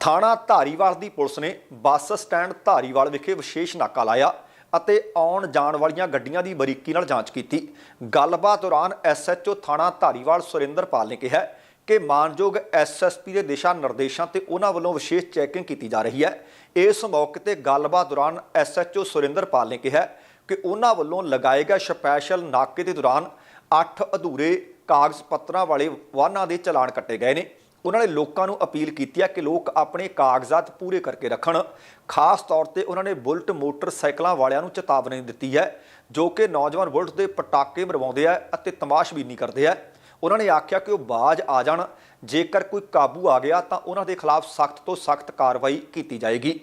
ਥਾਣਾ ਧਾਰੀਵਾਲ ਦੀ ਪੁਲਿਸ ਨੇ bus stand Dhariwal ਵਿਖੇ ਵਿਸ਼ੇਸ਼ ਨਾਕਾ ਲਾਇਆ ਅਤੇ ਆਉਣ ਜਾਣ ਵਾਲੀਆਂ ਗੱਡੀਆਂ ਦੀ ਬਰੀਕੀ ਨਾਲ ਜਾਂਚ ਕੀਤੀ। ਗੱਲਬਾਤ ਦੌਰਾਨ ਐਸਐਚਓ ਥਾਣਾ ਧਾਰੀਵਾਲ ਸੁਰਿੰਦਰਪਾਲ ਨੇ ਕਿਹਾ ਕਿ ਮਾਨਯੋਗ ਐਸਐਸਪੀ ਦੇ ਦਿਸ਼ਾ ਨਿਰਦੇਸ਼ਾਂ ਤੇ ਉਹਨਾਂ ਵੱਲੋਂ ਵਿਸ਼ੇਸ਼ ਚੈਕਿੰਗ ਕੀਤੀ ਜਾ ਰਹੀ ਹੈ। ਇਸ ਮੌਕੇ ਤੇ ਗੱਲਬਾਤ ਦੌਰਾਨ ਐਸਐਚਓ ਸੁਰਿੰਦਰਪਾਲ ਨੇ ਕਿਹਾ ਕਿ ਉਹਨਾਂ ਵੱਲੋਂ ਲਗਾਏ ਗਏ ਸਪੈਸ਼ਲ ਨਾਕੇ ਦੇ ਦੌਰਾਨ 8 ਅਧੂਰੇ ਕਾਗਜ਼ ਪੱਤਰਾਂ ਵਾਲੇ ਵਾਹਨਾਂ ਦੇ ਚਲਾਨ ਕੱਟੇ ਗਏ ਨੇ। ਉਹਨਾਂ ਨੇ ਲੋਕਾਂ ਨੂੰ ਅਪੀਲ ਕੀਤੀ ਹੈ ਕਿ ਲੋਕ ਆਪਣੇ ਕਾਗਜ਼ਾਤ ਪੂਰੇ ਕਰਕੇ ਰੱਖਣ। ਖਾਸ ਤੌਰ ਤੇ ਉਹਨਾਂ ਨੇ ਬੁਲਟ ਮੋਟਰਸਾਈਕਲਾਂ ਵਾਲਿਆਂ ਨੂੰ ਚੇਤਾਵਨੀ ਦਿੱਤੀ ਹੈ, ਜੋ ਕਿ ਨੌਜਵਾਨ ਬੁਲਟ ਦੇ ਪਟਾਕੇ ਮਰਵਾਉਂਦੇ ਆ ਅਤੇ ਤਮਾਸ਼ਬੀਨੀ ਕਰਦੇ ਆ। ਉਹਨਾਂ ਨੇ ਆਖਿਆ ਕਿ ਉਹ ਬਾਜ਼ ਆ ਜਾਣ। ਜੇਕਰ ਕੋਈ ਕਾਬੂ ਆ ਗਿਆ ਤਾਂ ਉਹਨਾਂ ਦੇ ਖਿਲਾਫ ਸਖਤ ਤੋਂ ਸਖਤ ਕਾਰਵਾਈ ਕੀਤੀ ਜਾਏਗੀ।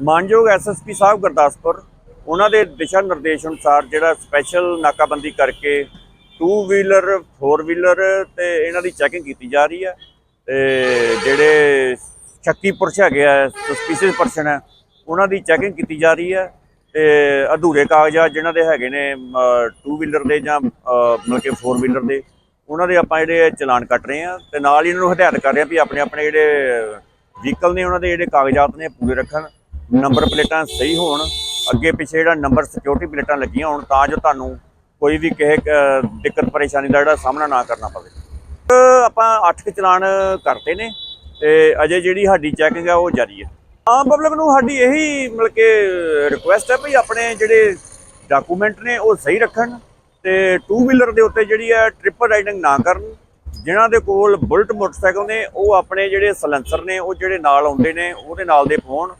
ਮਾਨਯੋਗ ਐਸਐਸਪੀ ਸਾਹਿਬ ਗੁਰਦਾਸਪੁਰ, ਉਹਨਾਂ ਦੇ ਦਿਸ਼ਾ ਨਿਰਦੇਸ਼ ਅਨੁਸਾਰ ਜਿਹੜਾ ਸਪੈਸ਼ਲ ਨਾਕਾਬੰਦੀ ਕਰਕੇ ਟੂ ਵੀਲਰ ਫੋਰ ਵੀਲਰ ਤੇ ਇਹਨਾਂ ਦੀ ਚੈਕਿੰਗ ਕੀਤੀ ਜਾ ਰਹੀ ਹੈ। ਤੇ ਜਿਹੜੇ ਸ਼ੱਕੀ ਪੁਰਸ਼ ਹੈਗੇ ਆ ਸਸਪੀਸ਼ੀਅਸ ਪਰਸਨ ਹੈ ਉਹਨਾਂ ਦੀ ਚੈਕਿੰਗ ਕੀਤੀ ਜਾ ਰਹੀ ਹੈ ਤੇ ਅਧੂਰੇ ਕਾਗਜ਼ਾਤ ਜਿਨ੍ਹਾਂ ਦੇ ਹੈਗੇ ਨੇ 2 ਵੀਲਰ ਦੇ ਜਾਂ ਅ, ਮਤਲਬ ਕਿ 4 ਵੀਲਰ ਦੇ ਉਹਨਾਂ ਦੇ ਆਪਾਂ ਜਿਹੜੇ ਚਲਾਨ ਕੱਟ ਰਹੇ ਆ ਤੇ ਨਾਲ ਹੀ ਇਹਨਾਂ ਨੂੰ ਹਦਾਇਤ ਕਰ ਰਹੇ ਆ ਵੀ ਆਪਣੇ ਆਪਣੇ ਜਿਹੜੇ ਵਹੀਕਲ ਨੇ ਉਹਨਾਂ ਦੇ ਜਿਹੜੇ ਕਾਗਜ਼ਾਤ ਨੇ ਪੂਰੇ ਰੱਖਣ ਨੰਬਰ ਪਲੇਟਾਂ ਸਹੀ ਹੋਣ ਅੱਗੇ ਪਿੱਛੇ ਜਿਹੜਾ ਨੰਬਰ ਸਿਕਿਉਰਿਟੀ ਪਲੇਟਾਂ ਲੱਗੀਆਂ ਹੋਣ ਤਾਂ ਜੋ ਤੁਹਾਨੂੰ ਕੋਈ ਵੀ ਕਿਸੇ ਦਿੱਕਤ ਪਰੇਸ਼ਾਨੀ ਦਾ ਜਿਹੜਾ ਸਾਹਮਣਾ ਨਾ ਕਰਨਾ ਪਵੇ। ਆਪਾਂ 8 ਕੁ ਚਲਾਨ ਕਰਤੇ ਨੇ ਤੇ ਅਜੇ ਜਿਹੜੀ ਸਾਡੀ ਚੈਕਿੰਗ ਆ ਉਹ ਜਾਰੀ ਹੈ। ਆਮ ਪਬਲਿਕ ਨੂੰ ਸਾਡੀ ਇਹੀ ਮਤਲਬ ਕਿ ਰਿਕੁਐਸਟ ਹੈ ਵੀ ਆਪਣੇ ਜਿਹੜੇ ਡਾਕੂਮੈਂਟ ਨੇ ਉਹ ਸਹੀ ਰੱਖਣ ਤੇ ਟੂ ਵੀਲਰ ਦੇ ਉੱਤੇ ਜਿਹੜੀ ਹੈ ਟ੍ਰਿਪਲ ਰਾਈਡਿੰਗ ਨਾ ਕਰਨ, ਜਿਨ੍ਹਾਂ ਦੇ ਕੋਲ ਬੁਲਟ ਮੋਟਰਸਾਈਕਲ ਨੇ, ਉਹ ਆਪਣੇ ਜਿਹੜੇ ਸਲੈਂਸਰ ਨੇ, ਉਹ ਜਿਹੜੇ ਨਾਲ ਆਉਂਦੇ ਨੇ, ਉਹਦੇ ਨਾਲ ਦੇ ਪਾਉਣ,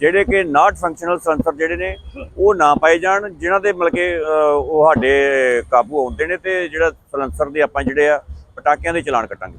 ਜਿਹੜੇ ਕਿ ਨਾਟ ਫੰਕਸ਼ਨਲ ਸਲੈਂਸਰ ਜਿਹੜੇ ਨੇ, ਉਹ ਨਾ ਪਾਏ ਜਾਣ, ਜਿਨ੍ਹਾਂ ਦੇ ਮਤਲਬ ਕਿ ਉਹ ਸਾਡੇ ਕਾਬੂ ਆਉਂਦੇ ਨੇ ਤੇ ਜਿਹੜਾ ਸਲੈਂਸਰ ਦੇ ਆਪਾਂ ਜਿਹੜੇ ਆ ਪਟਾਕਿਆਂ ਦੇ ਚਲਾਨ ਕੱਟਾਂਗੇ।